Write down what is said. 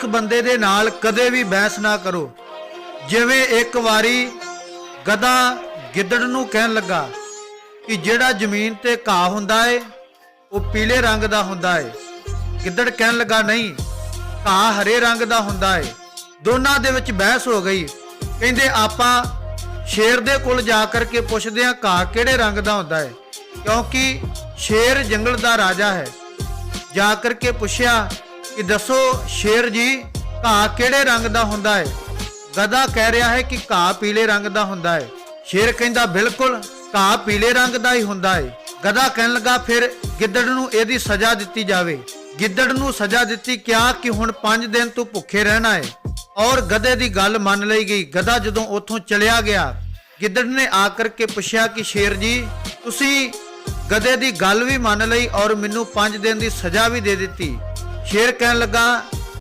ਮੂਰਖ ਬੰਦੇ ਦੇ ਨਾਲ ਕਦੇ ਵੀ ਬਹਿਸ ਨਾ ਕਰੋ। ਜਿਵੇਂ ਇੱਕ ਵਾਰੀ ਗਧਾ ਗਿੱਦੜ ਨੂੰ ਕਹਿਣ ਲੱਗਾ ਕਿ ਜਿਹੜਾ ਜ਼ਮੀਨ ਤੇ ਘਾਹ ਹੁੰਦਾ ਏ, ਉਹ ਪੀਲੇ ਰੰਗ ਦਾ ਹੁੰਦਾ ਏ। ਗਿੱਦੜ ਕਹਿਣ ਲੱਗਾ, ਨਹੀਂ, ਘਾਹ ਹਰੇ ਰੰਗ ਦਾ ਹੁੰਦਾ ਏ। ਦੋਨਾਂ ਦੇ ਵਿੱਚ ਬਹਿਸ ਹੋ ਗਈ। ਕਹਿੰਦੇ, ਆਪਾਂ ਸ਼ੇਰ ਦੇ ਕੋਲ ਜਾ ਕਰਕੇ ਪੁੱਛਦੇ ਹਾਂ, ਘਾਹ ਕਿਹੜੇ ਰੰਗ ਦਾ ਹੁੰਦਾ ਏ? ਕਿਉਂਕਿ ਸ਼ੇਰ ਜੰਗਲ ਦਾ ਰਾਜਾ ਹੈ। ਜਾ ਕਰਕੇ ਪੁੱਛਿਆ ਕਿ ਦੱਸੋ ਸ਼ੇਰ ਜੀ, ਘਾਹ ਕਿਹੜੇ ਰੰਗ ਦਾ ਹੁੰਦਾ ਹੈ? ਗਧਾ ਕਹਿ ਰਿਹਾ ਹੈ ਕਿ ਘਾਹ ਪੀਲੇ ਰੰਗ ਦਾ ਹੁੰਦਾ ਹੈ। ਸ਼ੇਰ ਕਹਿੰਦਾ, ਬਿਲਕੁਲ, ਘਾਹ ਪੀਲੇ ਰੰਗ ਦਾ ਹੀ ਹੁੰਦਾ ਹੈ। ਗਧਾ ਕਹਿਣ ਲੱਗਾ, ਫਿਰ ਗਿੱਦੜ ਨੂੰ ਇਹਦੀ ਸਜ਼ਾ ਦਿੱਤੀ ਜਾਵੇ। ਗਿੱਦੜ ਨੂੰ ਸਜ਼ਾ ਦਿੱਤੀ ਕਿਹਾ ਕਿ ਹੁਣ 5 ਦਿਨ ਤੂੰ ਭੁੱਖੇ ਰਹਿਣਾ ਹੈ। ਔਰ ਗਧੇ ਦੀ ਗੱਲ ਮੰਨ ਲਈ ਗਈ। ਗਧਾ ਜਦੋਂ ਉੱਥੋਂ ਚਲਿਆ ਗਿਆ, ਗਿੱਦੜ ਨੇ ਆ ਕਰਕੇ ਪੁੱਛਿਆ ਕਿ ਸ਼ੇਰ ਜੀ, ਤੁਸੀਂ ਗਧੇ ਦੀ ਗੱਲ ਵੀ ਮੰਨ ਲਈ ਔਰ ਮੈਨੂੰ 5 ਦਿਨ ਦੀ ਸਜ਼ਾ ਵੀ ਦੇ ਦਿੱਤੀ। ਸ਼ੇਰ ਕਹਿਣ ਲੱਗਾ